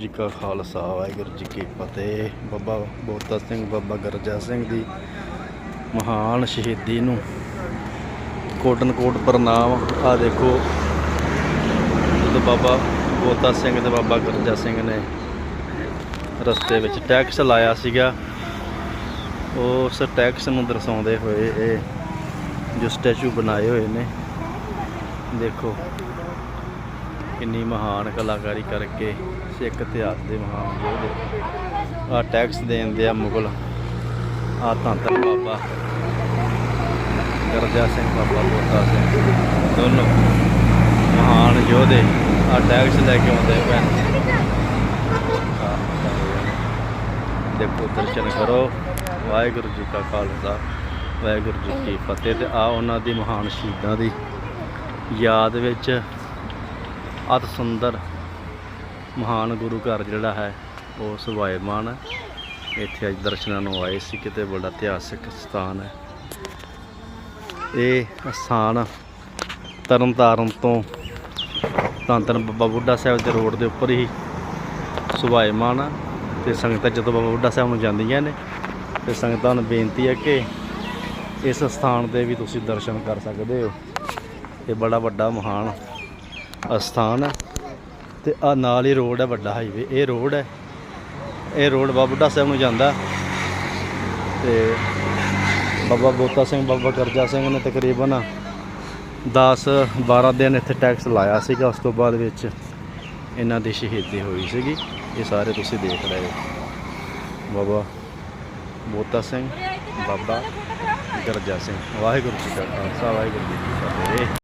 ਜੀ ਕਾ ਖਾਲਸਾ, ਵਾਹਿਗੁਰੂ ਜੀ ਕੀ ਫਤਿਹ। ਬਾਬਾ ਬੋਤਾ ਸਿੰਘ, ਬਾਬਾ ਗਰਜਾ ਸਿੰਘ ਦੀ ਮਹਾਨ ਸ਼ਹੀਦੀ ਨੂੰ ਕੋਟਨ ਕੋਟ ਪ੍ਰਣਾਮ ਆ ਦੇਖੋ। ਜਦੋਂ ਬਾਬਾ ਬੋਤਾ ਸਿੰਘ ਤੇ ਬਾਬਾ ਗਰਜਾ ਸਿੰਘ ਨੇ ਰਸਤੇ ਵਿੱਚ ਟੈਕਸ ਲਾਇਆ ਸੀਗਾ, ਉਸ ਟੈਕਸ ਨੂੰ ਦਰਸਾਉਂਦੇ ਹੋਏ ਇਹ ਜੋ ਸਟੈਚੂ ਬਣਾਏ ਹੋਏ ਨੇ, ਦੇਖੋ। ਕਿੰਨੀ ਮਹਾਨ ਕਲਾਕਾਰੀ ਕਰਕੇ ਸਿੱਖ ਇਤਿਹਾਸ ਦੇ ਮਹਾਨ ਯੋਧੇ ਆ ਟੈਕਸ ਦੇਣ ਦੇ ਆ ਮੁਗਲ। ਆ ਤਾਂ ਬਾਬਾ ਗਰਜਾ ਸਿੰਘ, ਬਾਬਾ ਬੋਤਾ ਸਿੰਘ, ਦੋਨੋਂ ਮਹਾਨ ਯੋਧੇ ਆ ਟੈਕਸ ਲੈ ਕੇ ਆਉਂਦੇ ਪਏ ਨੇ। ਦੇਖੋ ਦਰਸ਼ਨ ਕਰੋ। ਵਾਹਿਗੁਰੂ ਜੀ ਕਾ ਖਾਲਸਾ, ਵਾਹਿਗੁਰੂ ਜੀ ਕੀ ਫਤਿਹ। ਤੇ ਆ ਉਹਨਾਂ ਦੀ ਮਹਾਨ ਸ਼ਹੀਦਾਂ ਦੀ ਯਾਦ ਵਿੱਚ ਅਤ ਸੁੰਦਰ ਮਹਾਨ ਗੁਰੂ ਘਰ ਜਿਹੜਾ ਹੈ, ਉਹ ਸੁਭਾਇਮਾਨ ਹੈ। ਇੱਥੇ ਅੱਜ ਦਰਸ਼ਨਾਂ ਨੂੰ ਆਏ ਸੀ, ਕਿਤੇ ਬੜਾ ਇਤਿਹਾਸਿਕ ਸਥਾਨ ਹੈ। ਇਹ ਸਥਾਨ ਤਰਨਤਾਰਨ ਤੋਂ ਧੰਨ ਧੰਨ ਬਾਬਾ ਬੁੱਢਾ ਸਾਹਿਬ ਦੇ ਰੋਡ ਦੇ ਉੱਪਰ ਹੀ ਸੁਭਾਇਮਾਨ ਹੈ। ਤੇ ਸੰਗਤਾਂ ਜਦੋਂ ਬਾਬਾ ਬੁੱਢਾ ਸਾਹਿਬ ਨੂੰ ਜਾਂਦੀਆਂ ਨੇ, ਤੇ ਸੰਗਤਾਂ ਨੂੰ ਬੇਨਤੀ ਹੈ ਕਿ ਇਸ ਸਥਾਨ ਦੇ ਵੀ ਤੁਸੀਂ ਦਰਸ਼ਨ ਕਰ ਸਕਦੇ ਹੋ। ਇਹ ਬੜਾ ਵੱਡਾ ਮਹਾਨ ਅਸਥਾਨ ਹੈ ਤੇ ਆ ਨਾਲ ਹੀ ਰੋਡ ਹੈ, ਵੱਡਾ ਹਾਈਵੇ ਇਹ ਰੋਡ ਹੈ। ਇਹ ਰੋਡ ਬਾਬਾ ਬੁੱਢਾ ਸਾਹਿਬ ਨੂੰ ਜਾਂਦਾ। ਤੇ ਬਾਬਾ ਬੋਤਾ ਸਿੰਘ, ਬਾਬਾ ਕਰਜਾ ਸਿੰਘ ਨੇ ਤਕਰੀਬਨ 10 12 ਦਿਨ ਇੱਥੇ ਟੈਕਸ ਲਾਇਆ ਸੀਗਾ। ਉਸ ਤੋਂ ਬਾਅਦ ਵਿੱਚ ਇਹਨਾਂ ਦੀ ਸ਼ਹੀਦੀ ਹੋਈ ਸੀਗੀ। ਇਹ ਸਾਰੇ ਤੁਸੀਂ ਦੇਖ ਰਹੇ ਹੋ। ਬਾਬਾ ਬੋਤਾ ਸਿੰਘ, ਬਾਬਾ ਗਰਜਾ ਸਿੰਘ। ਵਾਹਿਗੁਰੂ ਜੀ ਕਾ ਖਾਲਸਾ, ਵਾਹਿਗੁਰੂ ਜੀ ਕੀ ਫਤਿਹ।